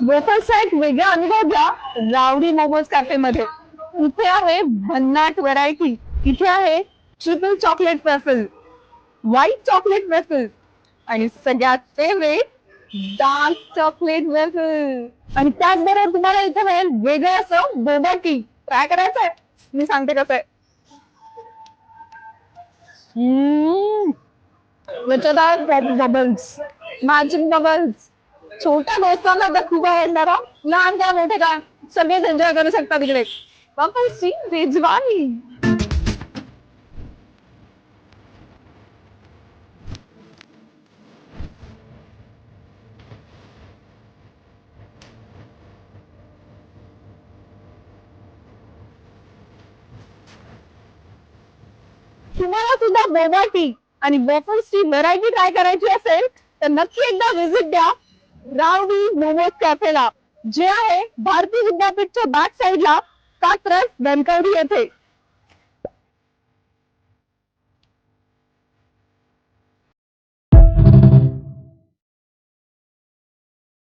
वेफर्सचा एक वेगळा अनुभव घ्या रावडी मोमोज कॅफे मध्ये इथे आहे भन्नाट व्हरायटी इथे आहे triple chocolate waffle white chocolate waffle आणि सगळ्यात फेवरेट डार्क चॉकलेट वेफल आणि त्याचबरोबर तुम्हाला इथे मिळेल वेगळं असं बोबा टी काय करायचंय? मी सांगते कसं आहे. हम्म. बबल्स मॅजिक बबल्स छोट्या दोस्तांना आता खूप आवडणारा लहान काय मोठे काय सगळेच एन्जॉय करू शकतात इकडे. बाबा सी रेजवानी. तुम्हाला सुद्धा बोबाटी आणि वेफल्स व्हरायटी ट्राय करायची असेल तर नक्की एकदा व्हिजिट द्या. रावडी मोमोज कॅफेला जे आहे भारतीय विद्यापीठच्या बॅक साईडला कात्रज धनकवडी येथे.